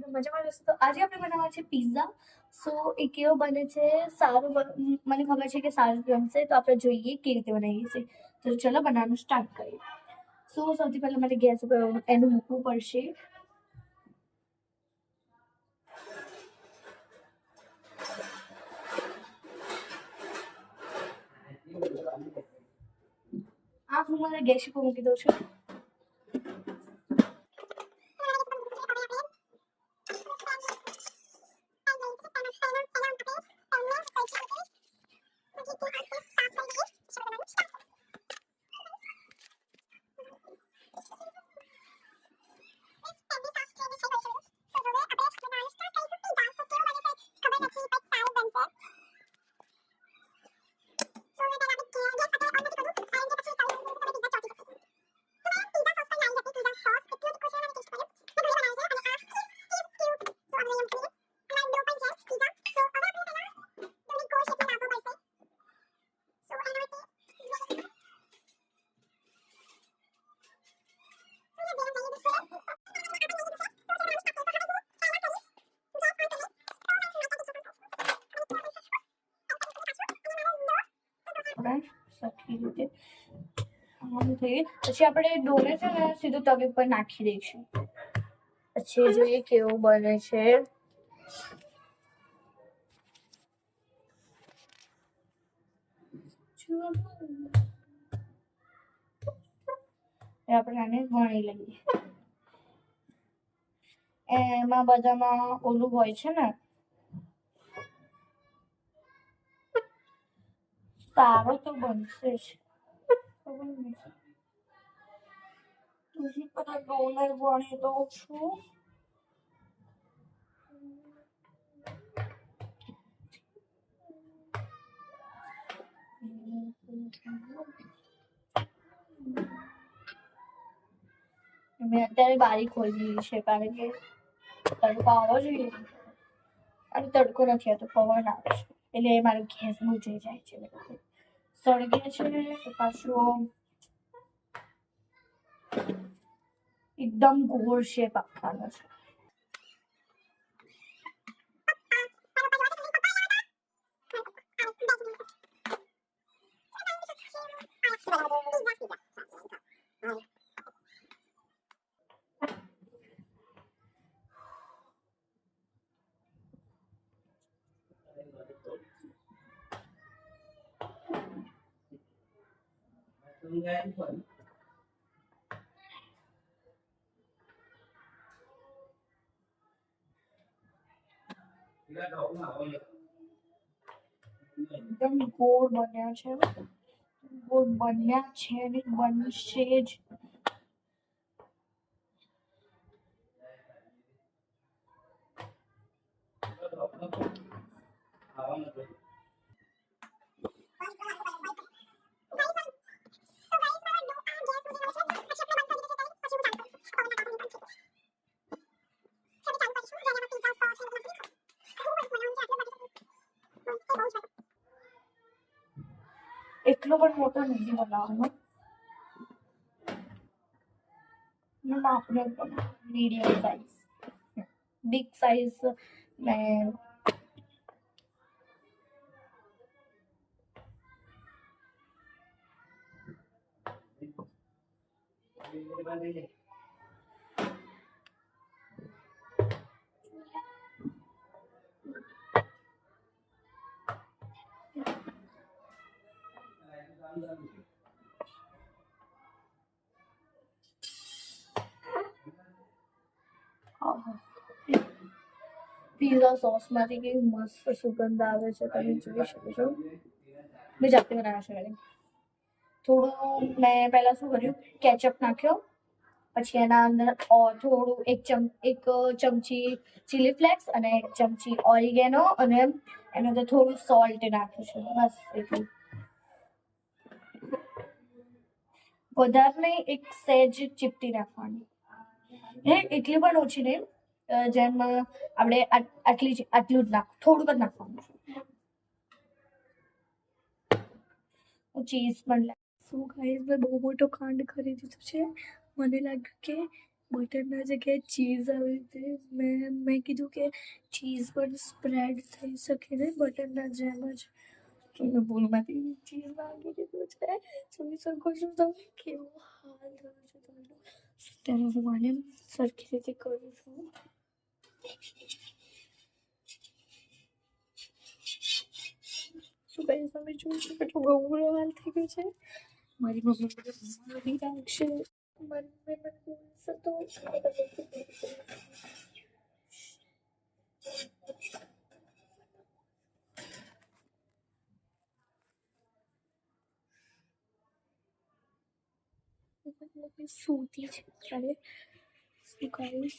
મજામાં જશો તો આજે આપણે બનાવવા છે પિઝા સો એ કેવો બને છે સારું મને ખબર છે કે સારું બનશે તો આપણે જોઈએ કેવી રીતે બનાવીએ છીએ તો ચલો બનાવવાનું સ્ટાર્ટ કરીએ સો સૌથી પહેલાં મારે ગેસ ઉપર એનું મૂકવું પડશે આ હું મારા ગેસ ઉપર મૂકી દઉં છું રીતે આમ થઈ પછી આપણે ડોને છે ને સીધું તવી પર નાખી દઈશું પછી જોઈએ કેવું બને છે આપણે આને વણી લઈએ એમાં બધામાં ઓલું હોય છે ને સારો તો બનશે જ 도시바닥 오늘 원에도 추 મેં અત્યારે બારી ખોલી છે કારણ કે તડકો આવવો જોઈએ અને તડકો નથી આવતો પવન આવે છે એટલે મારો ગેસ બુજાઈ જાય છે સળગે છે પાછું एकदम घोर शेप आपका Ngayon po. છે બન્યા છે ને બનશે જ ఎట్లా పడి ఫోటో నిజం ना मैं अपने मीडियम साइज बिग साइज मैं પીઝા સોસમાંથી કે મસ્ત સુગંધ આવે છે તમે જોઈ શકો છો મેં જાતે બનાવ્યા છે મેડમ થોડું મેં પહેલાં શું કર્યું કેચઅપ નાખ્યો પછી એના અંદર થોડું એક ચમ એક ચમચી ચીલી ફ્લેક્સ અને એક ચમચી ઓરિગેનો અને એના અંદર થોડું સોલ્ટ નાખ્યું છે બસ એટલું વધારે નહીં એક સહેજ ચીપટી નાખવાની એટલી પણ ઓછી નહીં જેમાં આપણે આટલી આટલું જ નાખ થોડુંક જ નાખવાનું છે હું ચીઝ પણ સો ગાઈઝ મેં બહુ મોટો કાંડ કરી દીધું છે મને લાગ્યું કે બટરના જગ્યાએ ચીઝ આવી રીતે મેં મેં કીધું કે ચીઝ પણ સ્પ્રેડ થઈ શકે ને બટરના જેમ જ તો મેં ભૂલમાંથી ચીઝ વાગી દીધું છે જોઈ શકો છો તમે કેવો હાલ થયો છે તમને ત્યારે હું આને સરખી રીતે કરું છું So guys, I'm going to go over all things. My mom is really anxious. मन में मैं कौन सा तो सूती गाइस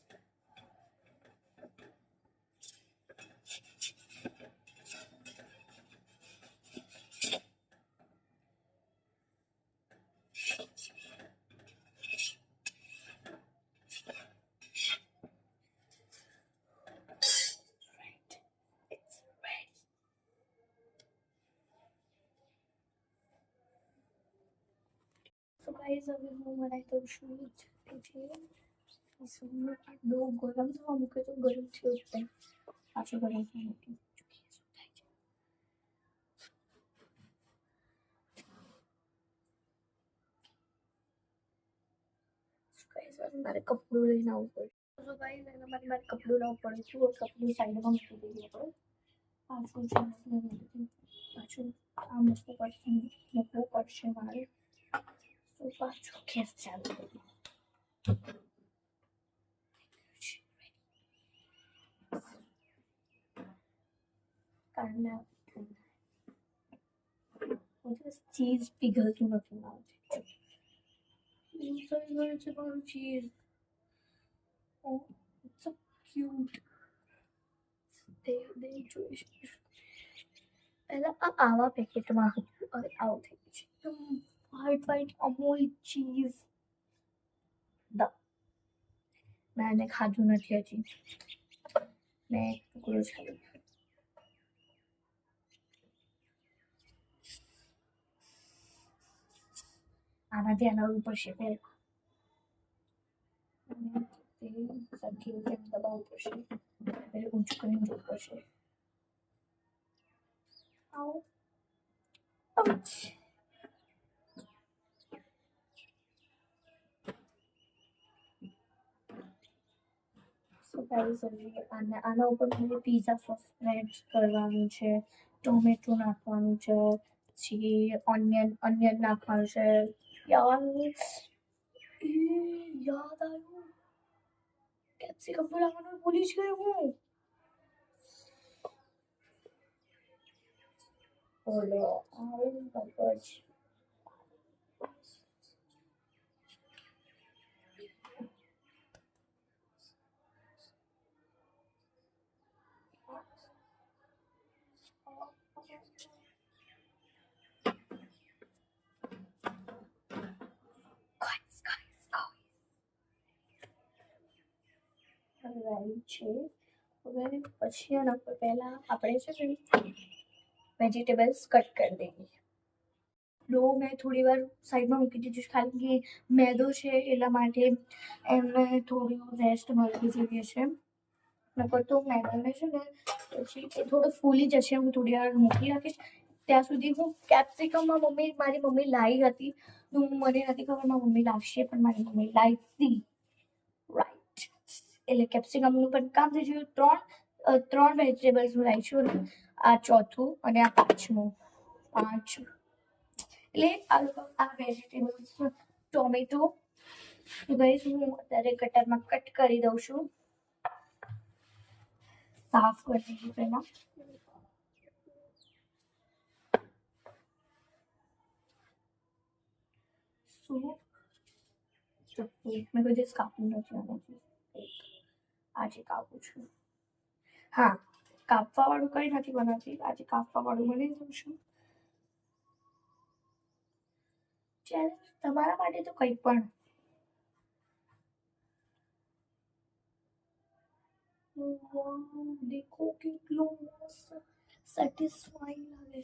गाइस अभी हम हमारा तो शूज पीछे इसमें दो गरम था मुझे तो गरम थे होते हैं आज गरम था मुझे मेरे कपड़ों लेना ऊपर तो गाइस हमारे मेरे कपड़ों लाओ पड़े थे और कपड़े साइड में मुझे दे दिए पड़े आज कुछ आज हम उसको करते हैं वो करते हैं हमारे lots of kids down there. Karna. This cheese bigger to nothing out. It's a lot cheese. Oh, it's so cute. They, they Jewish. पहला अब आवा पैकेट मांग और आउट है I find Amul cheese. Da. मैंने खाधू નથી હજી મેં એક ટુકડો જ ખાધો આનાથી એના ઉપર છે પહેલ સરખી રીતે દબાવવું પડશે એટલે ઊંચું કરીને જોવું પડશે આવું ગાઈઝ હવે આના આના ઉપર મને પીઝા સ્પ્રેડ કરવાનું છે ટોમેટો નાખવાનું છે પછી ઓનિયન ઓનિયન નાખવાનું છે યાર યાદ આવ્યું કેપ્સિકમ બોલાવવાનું ભૂલી જ ગયો હું ઓલો આવે ને આવ્યું છે હવે પછી એના પર પહેલાં આપણે છે ને વેજીટેબલ્સ કટ કરી દઈએ ડો મેં થોડી વાર સાઈડમાં મૂકી દીધું છે ખાલી કે મેદો છે એટલા માટે એમને થોડું રેસ્ટ મળવી જોઈએ છે નકર તો મેદાને છે ને પછી એ થોડું ફૂલી જશે હું થોડી વાર મૂકી રાખીશ ત્યાં સુધી હું કેપ્સિકમમાં મમ્મી મારી મમ્મી લાવી હતી હું મને નથી ખબર મારી મમ્મી લાવશે પણ મારી મમ્મી લાવી હતી એટલે કેપ્સિકમનું પણ કામ થઈ ગયું ત્રણ ત્રણ વેજીટેબલ્સનું રાખ્યું આ ચોથું અને આ પાંચમું પાંચ એટલે આ લોકો આ વેજીટેબલ્સ ટોમેટો તો ગાઈસ હું અત્યારે કટરમાં કટ કરી દઉં છું સાફ કરી દઈશું પહેલાં सूप तो एक मेरे को जिस काफी नजर आ रहा है આજે કાપું છું હા કાપવાવાળું કંઈ નથી બનાવતી આજે કાપવાવાળું બની દઉં છું ચાલે તમારા માટે તો કંઈ પણ देखो कितलो मस्त सैटिस्फाइंग लगे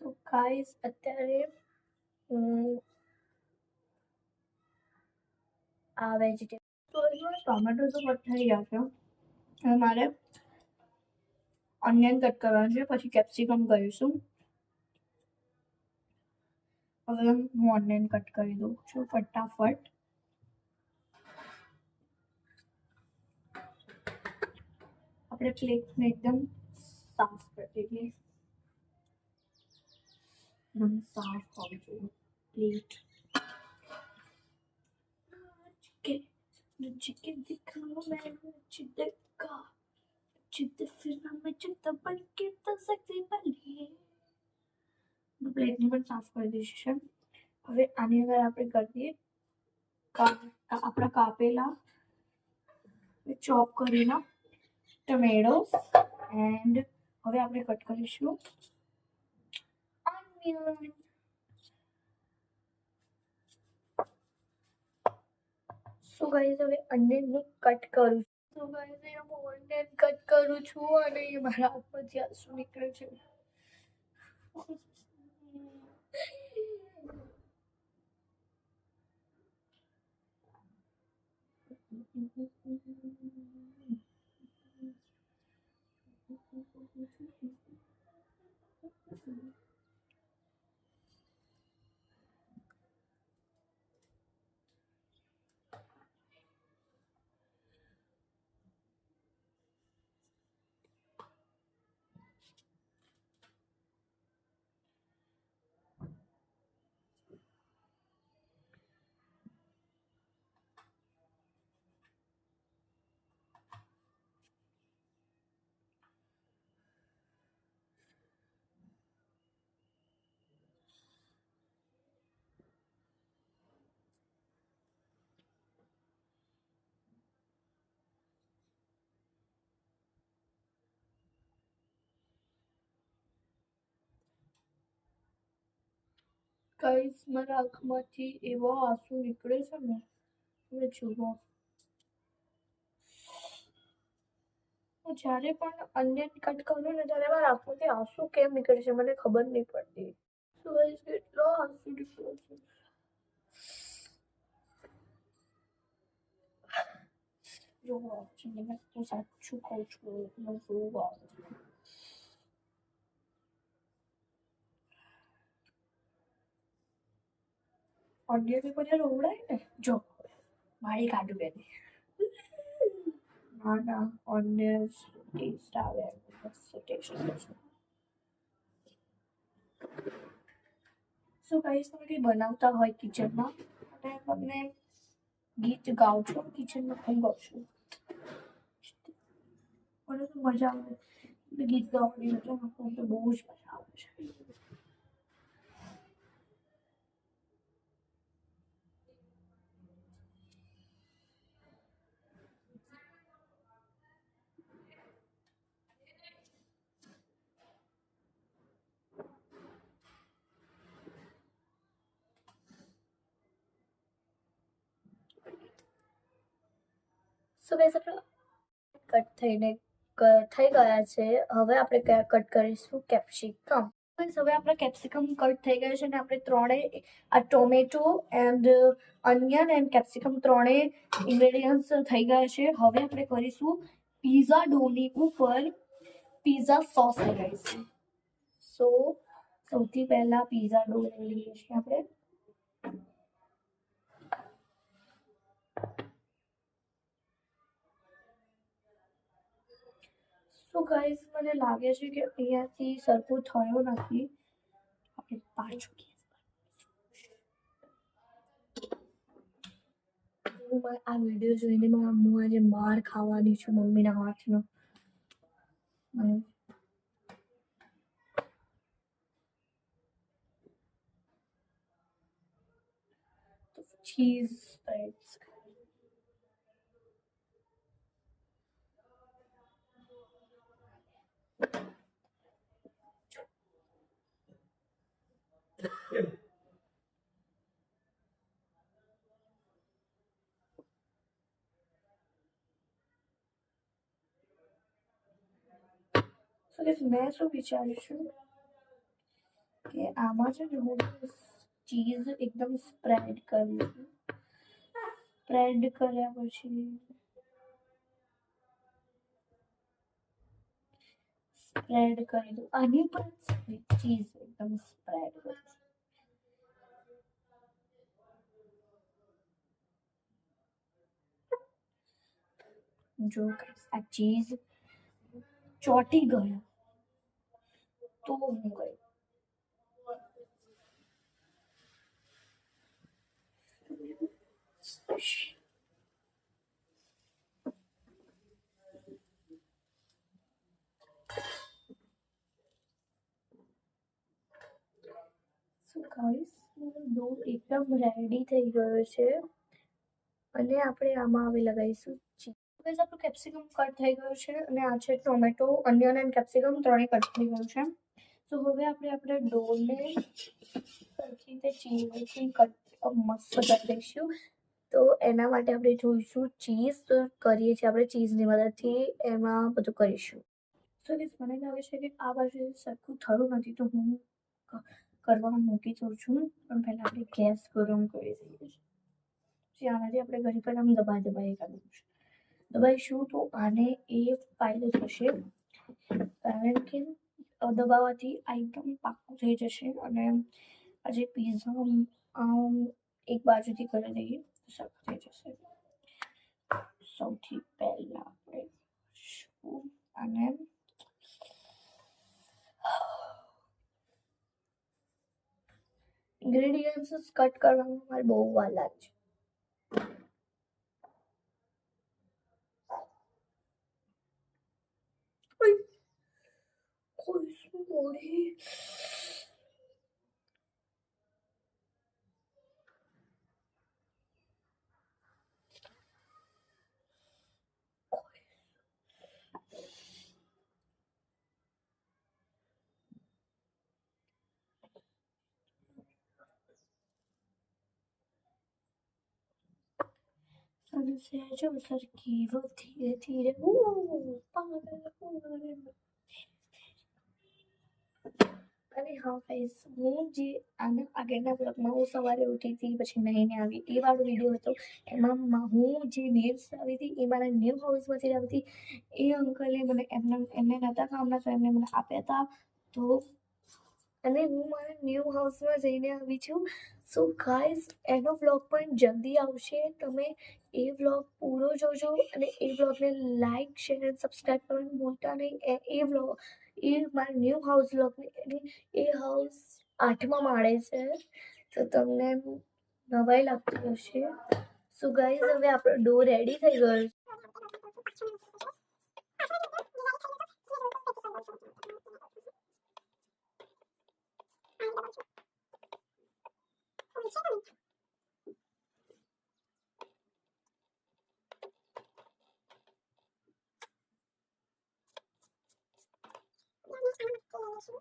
સો ગાઈઝ અત્યારે આ વેજીટેબલ ટોમેટો તો કટ થઈ ગયા છે હવે મારે ઓનિયન કટ કરવાનું છે પછી કેપ્સિકમ કરીશું હવે હું ઓનિયન કટ કરી દઉં છું ફટાફટ આપણે પ્લેટને એકદમ સાફ કરી દઈએ हम साफ खाओ प्लेट चिकन चिकन दिखाओ मैं चिकन का चिकन फिर मैं चिकन बन के तो बने प्लेट साफ कर Pokemon. સો ગાઈઝ હવે અંડેને કટ કરું સો ગાઈઝ હવે હું અંડે કટ કરું છું અને એ મારા ઉપર જ્યાં શું નીકળે છે કાંઈસમાં આંખમાંથી એવા આંસુ નીકળે છે ને હવે જુઓ હું જ્યારે પણ અન્ય કટ કરું ને ત્યારે મારા આંખમાંથી આંસુ કેમ નીકળે છે મને ખબર નહીં પડતી સુરેશ કેટલો આંસુ નીકળે છે જો હું સાચું કહું છું મને જોવું આવે પનીર બી પનીર ઉડાય ને જો મારી કાઢું બેને ના ના અન્ય ટેસ્ટ આવે મસ્ત ટેસ્ટ આવે છે સો ગાઈસ તમે કંઈ બનાવતા હોય કિચનમાં અને તમને ગીત ગાઉં છો કિચનમાં હું ગાઉં છું મને તો મજા આવે ગીત ગાવાની એટલે મને તો બહુ જ મજા આવે છે સો ગાઈસ કટ થઈને થઈ ગયા છે હવે આપણે કટ કરીશું કેપ્સિકમ ગાઈસ હવે આપણા કેપ્સિકમ કટ થઈ ગયા છે અને આપણે ત્રણે આ tomato and onion and capsicum ત્રણેય ઇન્ગ્રેડિયન્ટ્સ થઈ ગયા છે હવે આપણે કરીશું પીઝા ડોની ઉપર પીઝા સોસ લગાવીશું સો સૌથી પહેલા પીઝા ડોની લઈએ છીએ આપણે તો ગાઈઝ મને લાગે છે કે અહીંયાથી સરખું થયો નથી આપણે પાછું હું આ વિડીયો જોઈને મારા હું આજે માર ખાવાની છું મમ્મીના હાથનો ચીઝ સ્પ્રેડ્સ अमेजन चीज एकदम स्प्रेड कर स्प्रेड कर स्प्रेड कर दो अन्य पर चीज एकदम स्प्रेड कर जो कर चोटी गया તો હું ગઈ સો ગાઈસ દૂધ એકદમ રેડી થઈ ગયો છે અને આપણે આમાં હવે લગાવીશું ગાઈસ આપણું કેપ્સિકમ કટ થઈ ગયું છે અને આ છે ટોમેટો અનિયન એન્ડ કેપ્સિકમ ત્રણેય કટ થઈ ગયું છે તો હવે આપણે આપણે ડોને સરખી રીતે ચીઝથી કટ મસ્ત કરી દઈશું તો એના માટે આપણે જોઈશું ચીઝ તો કરીએ છીએ આપણે ચીઝની મદદથી એમાં બધું કરીશું સો ગીસ મને લાગે છે કે આ બાજુ સરખું થયું નથી તો હું કરવામાં મૂકી દઉં છું પણ પહેલાં આપણે ગેસ ગરમ કરી દઈએ છીએ આનાથી આપણે ઘડી પર આમ દબાઈ દબાઈ કાઢવું છે દબાઈશું તો આને એ ફાયદો થશે કારણ કે દબાવવાથી આઈટમ પાકું થઈ જશે અને આજે પીઝા આમ એક બાજુથી કરી દઈએ સરખું થઈ જશે સૌથી પહેલાં આપણે શું અને ઇન્ગ્રેડિયન્ટ્સ કટ કરવામાં મારે બહુ વાર લાગે છે koysun bari. Sana sejam sarkivo tire tire. Uh, para, para, para. અરે હા ગાઈસ હું જે આના આગળના બ્લોગમાં હું સવારે ઉઠી હતી પછી નહીને આવી એ વાળો વિડીયો હતો એમાં હું જે ન્યૂઝ આવી હતી એ મારા ન્યૂ હાઉસમાંથી આવી હતી એ અંકલે મને એમના એમને નહોતા કામના તો એમને મને આપ્યા હતા તો અને હું મારા ન્યૂ હાઉસમાં જઈને આવી છું સો ગાઈસ એનો બ્લોગ પણ જલ્દી આવશે તમે એ બ્લોગ પૂરો જોજો અને એ બ્લોગને લાઇક શેર અને સબસ્ક્રાઈબ કરવાનું ભૂલતા નહીં એ બ્લોગ એ મારું ન્યૂ હાઉસ બ્લોક એટલે એ હાઉસ આઠમા માળે છે તો તમને નવાઈ લાગતી હશે સો ગાઈઝ હવે આપણો ડો રેડી થઈ ગયો છે Thank you. 什么？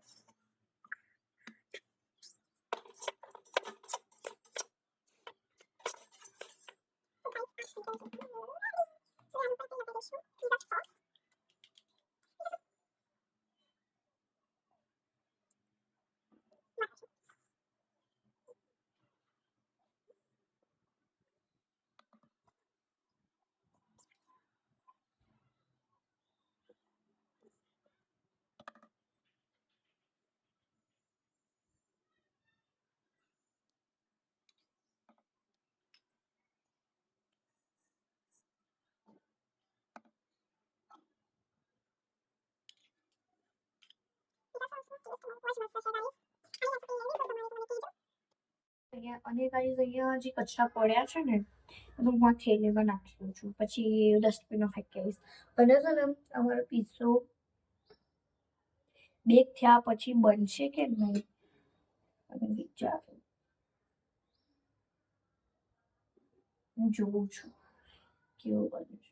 અને ગાઈઝ અહીંયા જે કચરા પડ્યા છે ને તો હું થેલીમાં નાખી છું પછી ડસ્ટબિનમાં ફેંકી આવીશ અને છે ને અમારો પીસો બેક થયા પછી બનશે કે નહીં અને હું જોઉં છું કેવું બન્યું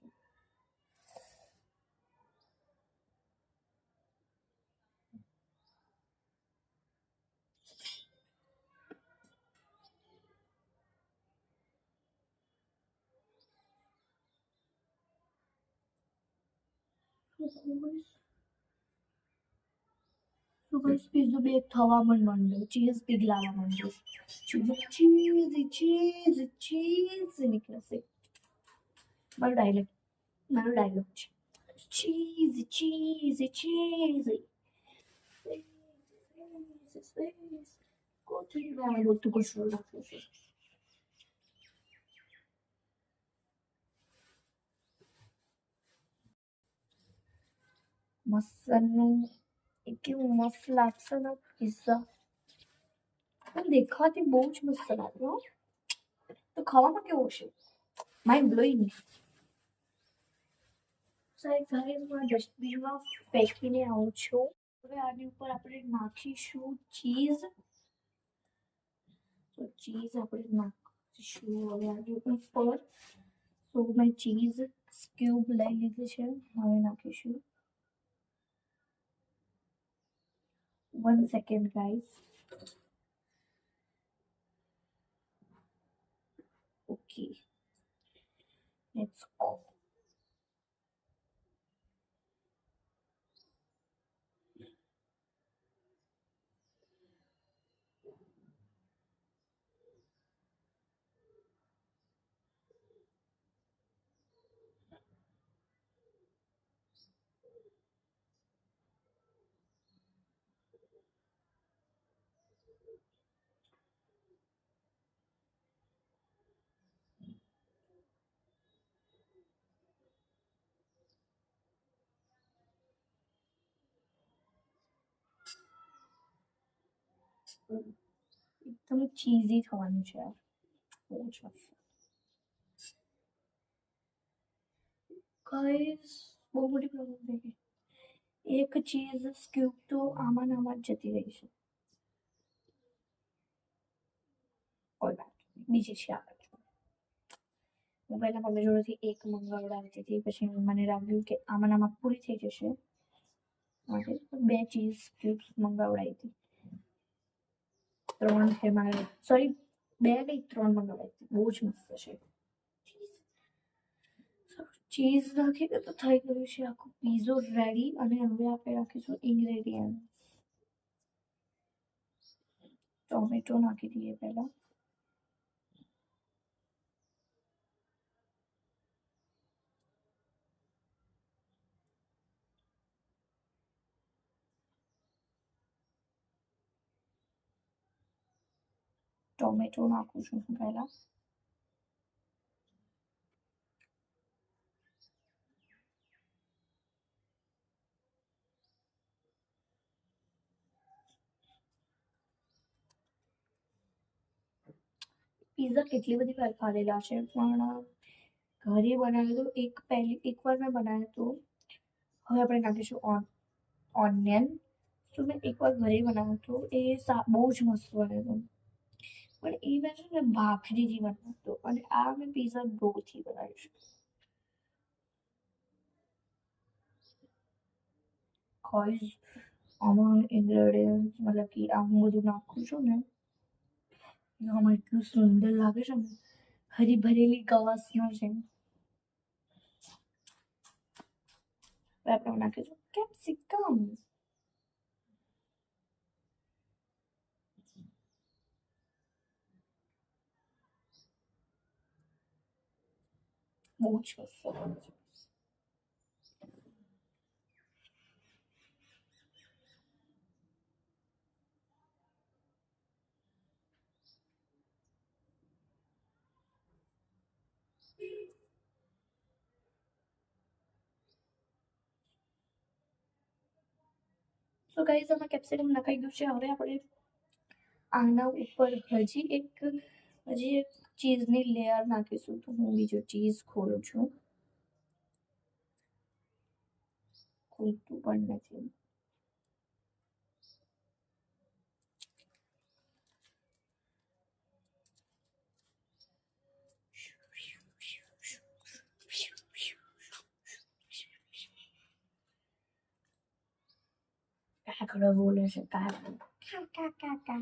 સુભાઈસ પીઝો બે થવા પણ માંડ્યો ચીઝ પીગલાવા માંડ્યો ચીઝ ચીઝ ચીઝ નીકળશે મારો ડાયલોગ મારો ડાયલોગ છે ચીઝ ચીઝ ચીઝ કોથળી વાળો બધું કશું રાખ્યું છે મસલનું એ કેવું મસ્ત લાગશે ને પિઝા પણ દેખાતી બહુ જ મસ્ત લાગ્યો તો ખાવામાં કેવો છે માઇન્ડ બ્લોઈંગ સાહેબ સાહેબમાં ડસ્ટબિનમાં ફેંકીને આવું છું હવે આની ઉપર આપણે નાખીશું ચીઝ તો ચીઝ આપણે નાખીશું હવે આની ઉપર પર સો મેં ચીઝ ક્યુબ લઈ લીધી છે હવે નાખીશું One second, guys. Okay. Let's go. એકદમ ચીઝી થવાનું છે બહુ જ ગાઈસ બહુ મોટી પ્રોબ્લેમ થઈ ગઈ એક ચીઝ સ્ક્યુબ તો આમાં આમાં જ જતી રહી છે કોઈ વાત બીજી છે આગળ હું પહેલાં મમ્મી જોડેથી એક મંગાવડાવી હતી પછી મને લાગ્યું કે આમાં આમાં પૂરી થઈ જશે માટે બે ચીઝ ક્યુબ્સ મંગાવડાવી હતી ત્રણ છે મારે સોરી બે કઈ ત્રણ મંગાવાય બહુ જ મસ્ત છે ચીઝ નાખી તો થઈ ગયું છે આખું પીઝો રેડી અને હવે આપણે રાખીશું ઇન્ગ્રેડિયન્ટ ટોમેટો નાખી દઈએ પહેલાં મે તો ના કશું સંભૈલા પીઝા કેટલી બધી પરફાલેલા છે પણા ઘરે બનાય તો એક પહેલી એકવાર મે બનાયા તો હવે આપણે રાખીશું ઓન ઓનલાઈન સુ મે એકવાર ઘરે બનાયા તો એ સા બહુ જ મસ્ત આયા તો પણ એ મેં છે ને ભાખરીથી બનાવતો અને આ મેં પીઝા ડોથી બનાવીશું કોઈઝ આમાં ઇન્ગ્રેડિયન્ટ મતલબ કે આ હું બધું નાખું છું ને આમાં એટલું સુંદર લાગે છે ને હરી ભરેલી ગવાસનો છે આપણે નાખીશું કેપ્સિકમ muchos. તો ગાઈઝ આમાં કેપ્સિકમ નખાઈ ગયું છે હવે આપણે આના ઉપર હજી એક હજી એક ચીઝની લેયર નાખીશું તો હું બીજો ચીઝ ખોલું છું ખોલતું પણ નથી કાકડો બોલે છે કાકડો કા કા કા કા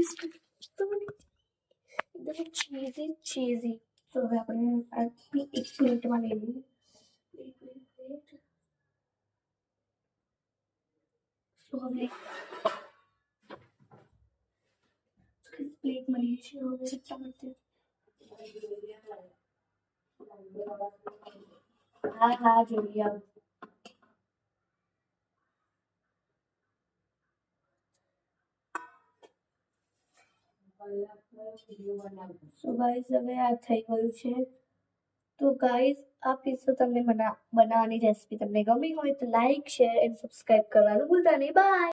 is so एकदम चीजी चीजी तो अपने आज भी एक प्लेट में ले लेंगे तो हमने प्लेट में लीजिए और चिट्टा करते हैं हाँ हाँ जुड़िया સો ગાઈઝ હવે આ થઈ ગયું છે તો ગાઈઝ આ પીસો તમને બનાવવાની રેસીપી તમને ગમી હોય તો લાઈક શેર એન્ડ સબસ્ક્રાઈબ કરવાનું ભૂલતા નહીં બાય